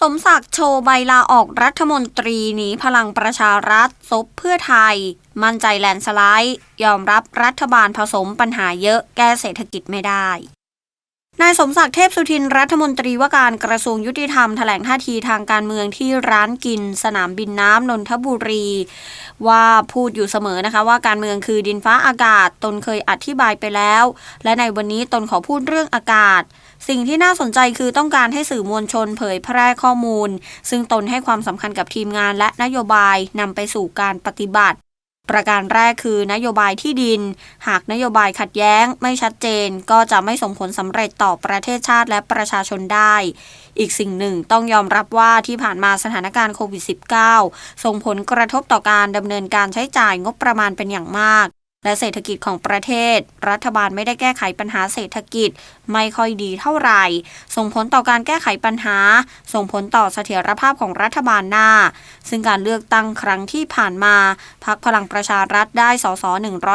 สมศักดิ์โชว์ใบลาออกรัฐมนตรีหนีพลังประชารัฐซบเพื่อไทย มั่นใจแลนสไลด์ ยอมรับรัฐบาลผสมปัญหาเยอะแก้เศรษฐกิจไม่ได้นายสมศักดิ์เทพสุทินรัฐมนตรีว่าการกระทรวงยุติธรรมแถลงท่าทีทางการเมืองที่ร้านกิน สนามบินน้ำนนทบุรี ว่าพูดอยู่เสมอนะคะว่าการเมืองคือดินฟ้าอากาศตนเคยอธิบายไปแล้ว และในวันนี้ตนขอพูดเรื่องอากาศ สิ่งที่น่าสนใจคือต้องการให้สื่อมวลชนเผยแพร่ข้อมูล ซึ่งตนให้ความสำคัญกับทีมงานและนโยบายนำไปสู่การปฏิบัติ ประการแรกคือนโยบายที่ดิน หากนโยบายขัดแย้งไม่ชัดเจน ก็จะไม่ส่งผลสำเร็จต่อประเทศชาติและประชาชนได้ อีกสิ่งหนึ่งต้องยอมรับว่าที่ผ่านมาสถานการณ์โควิด -19 ส่งผลกระทบต่อการดำเนินการใช้จ่ายงบประมาณเป็นอย่างมาก และเศรษฐกิจของประเทศ รัฐบาลไม่ได้แก้ไขปัญหาเศรษฐกิจไม่ค่อยดีเท่าไหร่ ส่งผลต่อการแก้ไขปัญหา ส่งผลต่อเสถียรภาพของรัฐบาลหน้า ซึ่งการเลือกตั้งครั้งที่ผ่านมาพักพลังประชารัฐได้สส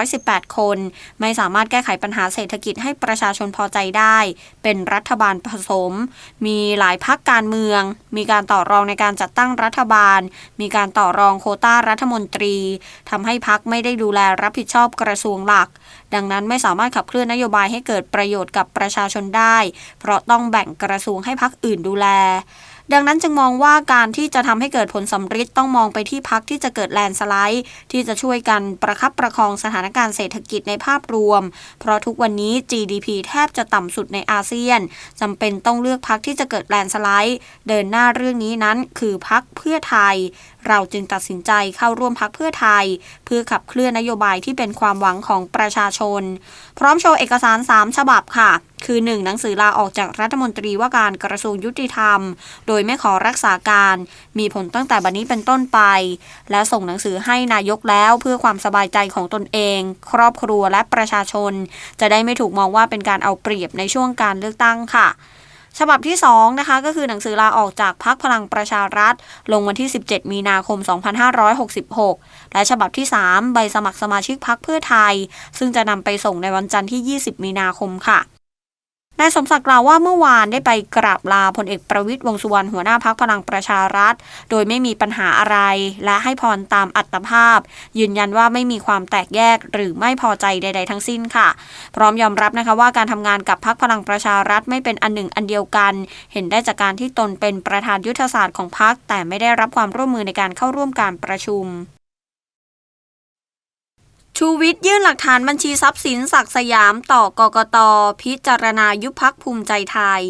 118 คน ไม่สามารถแก้ไขปัญหาเศรษฐกิจให้ประชาชนพอใจได้ เป็นรัฐบาลผสม มีหลายพักการเมือง มีการต่อรองในการจัดตั้งรัฐบาล มีการต่อรองโคต้ารัฐมนตรีทำให้พักไม่ได้ดูแลรับผิดชอบกระทรวงหลัก ดังนั้นไม่สามารถขับเคลื่อนนโยบายให้เกิดประโยชน์กับประชาชนได้ เพราะต้องแบ่งกระทรวงให้พักอื่นดูแล ดังนั้นจึงมองว่าการที่จะทำให้เกิดผลสำฤทธิ์ต้องมองไปที่พักที่จะเกิดแลนสไลด์ ที่จะช่วยกันประคับประคองสถานการณ์เศรษฐกิจในภาพรวม เพราะทุกวันนี้ GDP แทบจะต่ำสุดในอาเซียนจำเป็นต้องเลือกพักที่จะเกิดแลนสไลด์ เดินหน้าเรื่องนี้นั้นคือพักเพื่อไทย เราจึงตัดสินใจเข้าร่วมพักเพื่อไทย เพื่อขับเคลื่อนนโยบายที่เป็นความหวังของประชาชน พร้อมโชว์เอกสาร 3 ฉบับค่ะ คือ 1. หนังสือลาออกจากรัฐมนตรีว่าการกระทรวงยุติธรรม โดยไม่ขอรักษาการ มีผลตั้งแต่บัดนี้เป็นต้นไป และส่งหนังสือให้นายกแล้วเพื่อความสบายใจของตนเอง ครอบครัวและประชาชน จะได้ไม่ถูกมองว่าเป็นการเอาเปรียบในช่วงการเลือกตั้งค่ะฉบับที่2นะคะก็คือหนังสือลาออกจากพักพลังประชารัฐ ลงวันที่ 17 มีนาคม 2566 และฉบับที่ 3 ใบสมัครสมาชิกพักเพื่อไทย ซึ่งจะนำไปส่งในวันจันทร์ที่ 20 มีนาคมค่ะ นายสมศักดิ์กล่าวว่าเมื่อวานได้ไปกราบลาพลเอกประวิตยวงสุวรรณหัวหน้าพักพลังประชารัฐ โดยไม่มีปัญหาอะไร และให้พรตามอัตภาพ ยืนยันว่าไม่มีความแตกแยกหรือไม่พอใจใด ๆ ทั้งสิ้นค่ะ พร้อมยอมรับนะคะว่าการทำงานกับพักพลังประชารัฐไม่เป็นอันหนึ่งอันเดียวกัน เห็นได้จากการที่ตนเป็นประธานยุทธศาสตร์ของพักแต่ไม่ได้รับความร่วมมือในการเข้าร่วมการประชุม ชูวิทย์ยื่นหลักฐานบัญชีทรัพย์สินศักสยามต่อกกตพิจารณายุบพักภูมิใจไทย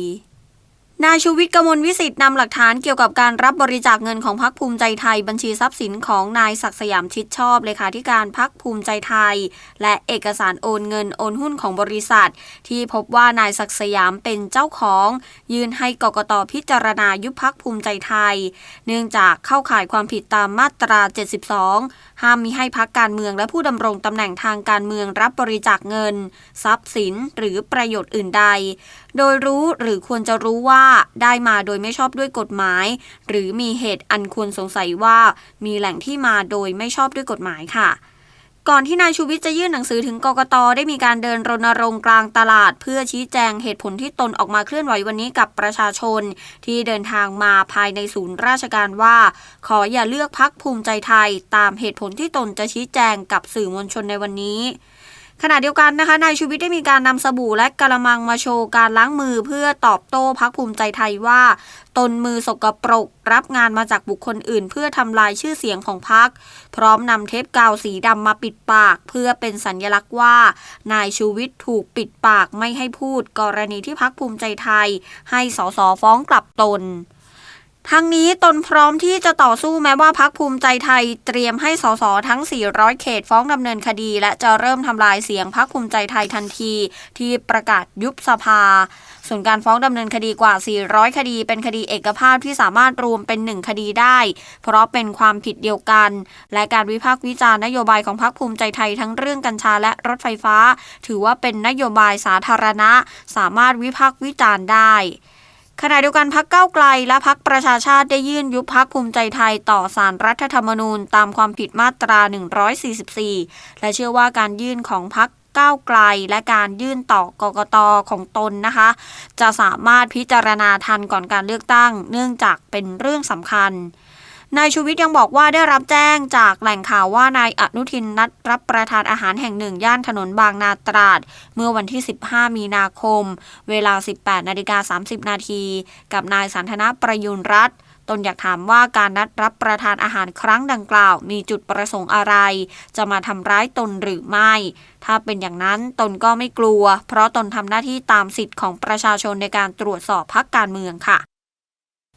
นายชูวิทย์กมลวิสิทธิ์นำหลักฐานเกี่ยวกับการรับบริจาคเงินของพักภูมิใจไทย บัญชีทรัพย์สินของนายศักดิ์สยามชิดชอบเลขาธิการพักภูมิใจไทย และเอกสารโอนเงินโอนหุ้นของบริษัท ที่พบว่านายศักดิ์สยามเป็นเจ้าของ ยื่นให้กกตพิจารณายุบพักภูมิใจไทย เนื่องจากเข้าข่ายความผิดตามมาตรา 72 ห้ามมิให้พักการเมืองและผู้ดำรงตำแหน่งทางการเมืองรับบริจาคเงิน ทรัพย์สิน หรือประโยชน์อื่นใด โดยรู้หรือควรจะรู้ว่าได้มาโดยไม่ชอบด้วยกฎหมาย หรือมีเหตุอันควรสงสัยว่า มีแหล่งที่มาโดยไม่ชอบด้วยกฎหมายค่ะก่อนที่นายชูวิทย์จะยื่นหนังสือถึงกกตได้มีการเดินรณรงค์กลางตลาด เพื่อชี้แจงเหตุผลที่ตนออกมาเคลื่อนไหววันนี้กับประชาชน ที่เดินทางมาภายในศูนย์ราชการว่า ขออย่าเลือกพักภูมิใจไทย ตามเหตุผลที่ตนจะชี้แจงกับสื่อมวลชนในวันนี้ ขณะเดียวกันนะคะนายชูวิทย์ได้มีการนำสบู่และกระมังมาโชว์การล้างมือเพื่อตอบโต้พักภูมิใจไทยว่า ตนมือสกปรก รับงานมาจากบุคคลอื่น เพื่อทำลายชื่อเสียงของพัก พร้อมนำเทปกาวสีดำมาปิดปาก เพื่อเป็นสัญญลักษณ์ว่า นายชูวิทย์ถูกปิดปากไม่ให้พูด กรณีที่พักภูมิใจไทย ให้สสฟ้องกลับตน ทั้งนี้ตนพร้อมที่จะต่อสู้แม้ว่าพักภูมิใจไทยเตรียมให้สสทั้ง 400 เขตฟ้องดำเนินคดี และจะเริ่มทำลายเสียงพักภูมิใจไทยทันที ที่ประกาศยุบสภา ส่วนการฟ้องดำเนินคดีกว่า 400 คดี เป็นคดีเอกภาพที่สามารถรวมเป็นหนึ่งคดีได้ เพราะเป็นความผิดเดียวกัน และการวิพากษ์วิจารณ์นโยบายของพักภูมิใจไทยทั้งเรื่องกัญชาและรถไฟฟ้า ถือว่าเป็นนโยบายสาธารณะ สามารถวิพากษ์วิจารณ์ได้ ขณะเดียวกันพักเก้าไกลและพักประชาชาติได้ยื่นยุบพักภูมิใจไทยต่อสารรัฐธรรมนูญตามความผิดมาตรา 144 และเชื่อว่าการยื่นของพักก้าวไกลและการยื่นต่อกกตของตนนะคะ จะสามารถพิจารณาทันก่อนการเลือกตั้ง เนื่องจากเป็นเรื่องสำคัญ นายชูวิทย์ยังบอกว่าได้รับแจ้งจากแหล่งข่าวว่านายอนุทินนัดรับประทานอาหารแห่งหนึ่งย่านถนนบางนาตราด เมื่อวันที่ 15 มีนาคม เวลา 18นาฬิกา30 นาทีกับนายสันทนาประยุนรัตน์ตนอยากถามว่าการนัดรับประทานอาหารครั้งดังกล่าว มีจุดประสงค์อะไร จะมาทำร้ายตนหรือไม่ ถ้าเป็นอย่างนั้นตนก็ไม่กลัว เพราะตนทำหน้าที่ตามสิทธิ์ของประชาชนในการตรวจสอบพักการเมืองค่ะ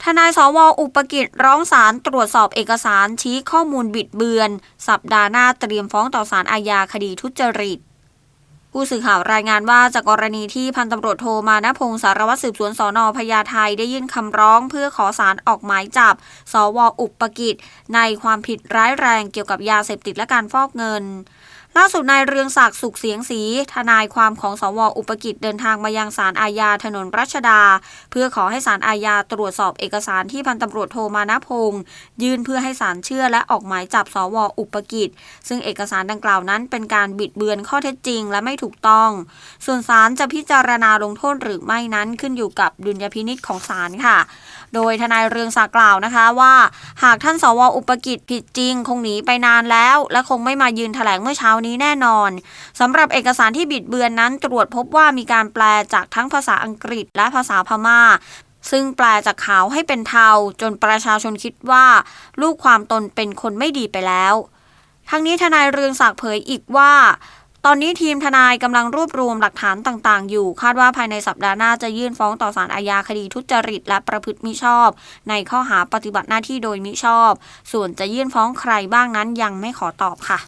ทนายสวอุปกิจร้องศาลตรวจสอบเอกสารชี้ข้อมูลบิดเบือน สัปดาห์หน้าเตรียมฟ้องต่อศาลอาญาคดีทุจริต ผู้สื่อข่าวรายงานว่าจากกรณีที่พันตำรวจโทมานพงศ์สารวัตรสืบสวนสอนอพญาไทได้ยื่นคำร้องเพื่อขอสารออกหมายจับ สวอุปกิจในความผิดร้ายแรงเกี่ยวกับยาเสพติดและการฟอกเงิน ล่าสุดนายเรืองศักดิ์สุขเสียงสี ทนายความของสวอุปกิจเดินทางมายังศาลอาญาถนนรัชดา เพื่อขอให้ศาลอาญาตรวจสอบเอกสารที่พันตำรวจโทมานพงศ์ยื่นเพื่อให้ศาลเชื่อและออกหมายจับสวอุปกิจ ซึ่งเอกสารดังกล่าวนั้นเป็นการบิดเบือนข้อเท็จจริง และไม่ถูกต้อง ส่วนศาลจะพิจารณาลงโทษหรือไม่นั้นขึ้นอยู่กับดุลยพินิจของศาลค่ะโดยทนายเรืองศักดิ์กล่าวนะคะว่า หากท่านสวอุปกิจผิดจริง คงหนีไปนานแล้ว และคงไม่มายืนแถลงเมื่อเช้านี้แน่นอนสำหรับเอกสารที่บิดเบือนนั้นตรวจพบว่ามีการแปลจากทั้งภาษาอังกฤษและภาษาพม่าซึ่งแปลจากขาวให้เป็นเทาจนประชาชนคิดว่า ลูกความตนเป็นคนไม่ดีไปแล้ว ทั้งนี้ทนายเรืองศักดิ์เผยอีกว่า ตอนนี้ทีมทนายกำลังรวบรวมหลักฐานต่าง ๆ อยู่ คาดว่าภายในสัปดาห์หน้าจะยื่นฟ้องต่อศาลอาญาคดีทุจริต และประพฤติมิชอบ ในข้อหาปฏิบัติหน้าที่โดยมิชอบ ส่วนจะยื่นฟ้องใครบ้างนั้นยังไม่ขอตอบค่ะ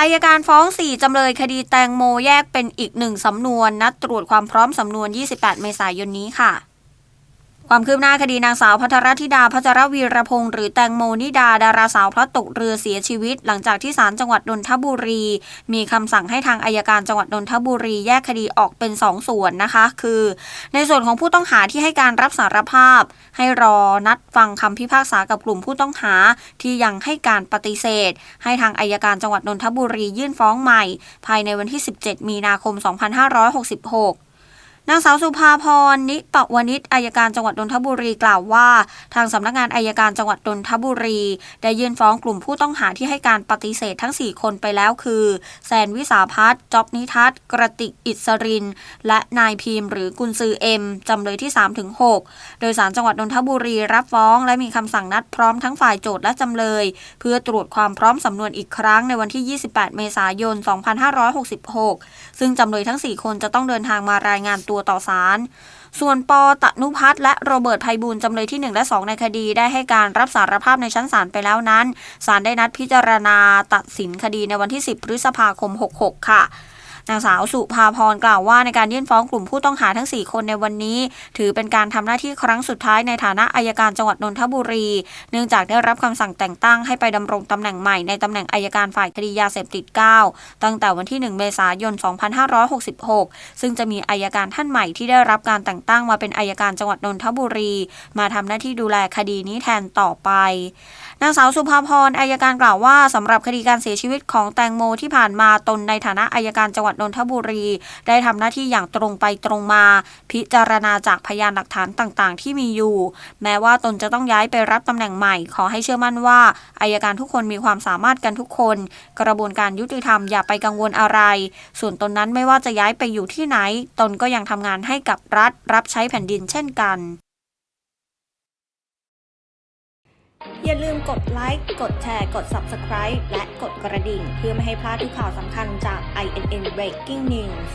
อายการฟ้อง 4 จำเลยคดีแตงโมแยกเป็นอีกหนึ่งสำนวน นัดตรวจความพร้อมสำนวน 28 เมษายนนี้ค่ะ ความคืบหน้าคดีนางสาวพัทรธิดาพัชรวีรพงศ์หรือแตงโมนิดา ดาราสาวพลัดตกเรือเสียชีวิต หลังจากที่ศาลจังหวัดนนทบุรี มีคำสั่งให้ทางอายการจังหวัดนนทบุรีแยกคดีออกเป็น2ส่วนนะคะ คือ ในส่วนของผู้ต้องหาที่ให้การรับสารภาพ ให้รอนัดฟังคำพิพากษากับกลุ่มผู้ต้องหาที่ยังให้การปฏิเสธ ให้ทางอายการจังหวัดนนทบุรียื่นฟ้องใหม่ ภายในวันที่ 17 มีนาคม 2566 นางสาวสุภาพรนิปวนิชอายการจังหวัดนนทบุรีกล่าวว่า ทางสำนักงานอายการจังหวัดนนทบุรี ได้ยื่นฟ้องกลุ่มผู้ต้องหาที่ให้การปฏิเสธทั้ง 4 คนไปแล้วคือ แซนวิสาพัฒน์จ๊อบนิทัศน์กระติกอิสริน และนายพิมพ์หรือกุนซือเอ็มจำเลยที่ 3-6 โดยสารจังหวัดนนทบุรีรับฟ้องและมีคำสั่งนัดพร้อมทั้งฝ่ายโจทย์และจำเลย เพื่อตรวจความพร้อมสำนวนอีกครั้งในวันที่ 28 เมษายน 2566 ซึ่งจำเลยทั้ง 4 คนจะต้องเดินทางมารายงานตัวต่อศาล ส่วนปอตนุพัฒน์และโรเบิร์ตไพบูลจำเลยที่ 1 และ 2 ในคดีได้ให้การรับสารภาพในชั้นศาลไปแล้วนั้น ศาลได้นัดพิจารณาตัดสินคดีในวันที่ 10 พฤษภาคม 66 ค่ะ นางสาวสุภาพรกล่าวว่าในการยื่นฟ้องกลุ่มผู้ต้องหาทั้ง 4 คนในวันนี้ ถือเป็นการทำหน้าที่ครั้งสุดท้ายในฐานะอายการจังหวัดนนทบุรี เนื่องจากได้รับคำสั่งแต่งตั้งให้ไปดำรงตำแหน่งใหม่ในตำแหน่งอายการฝ่ายคดียาเสพติด 9 ตั้งแต่วันที่ 1 เมษายน 2566 ซึ่งจะมีอายการท่านใหม่ที่ได้รับการแต่งตั้งมาเป็นอายการจังหวัดนนทบุรี มาทำหน้าที่ดูแลคดีนี้แทนต่อไปนางสาวสุภาพรอายการกล่าวว่าสำหรับคดีการเสียชีวิตของแตงโมที่ผ่านมาตนในฐานะอายการจังหวัดดนนทบุรี ได้ทำหน้าที่อย่างตรงไปตรงมา พิจารณาจากพยานหลักฐานต่างๆ ที่มีอยู่ แม้ว่าตนจะต้องย้ายไปรับตำแหน่งใหม่ ขอให้เชื่อมั่นว่าอายการทุกคนมีความสามารถกันทุกคน กระบวนการยุติธรรมอย่าไปกังวลอะไร ส่วนตนนั้นไม่ว่าจะย้ายไปอยู่ที่ไหน ตนก็ยังทำงานให้กับรัฐรับใช้แผ่นดินเช่นกัน อย่าลืมกดไลค์กดแชร์ กด Subscribe และกดกระดิ่ง เพื่อไม่ให้พลาดทุกข่าวสำคัญจาก INN Breaking News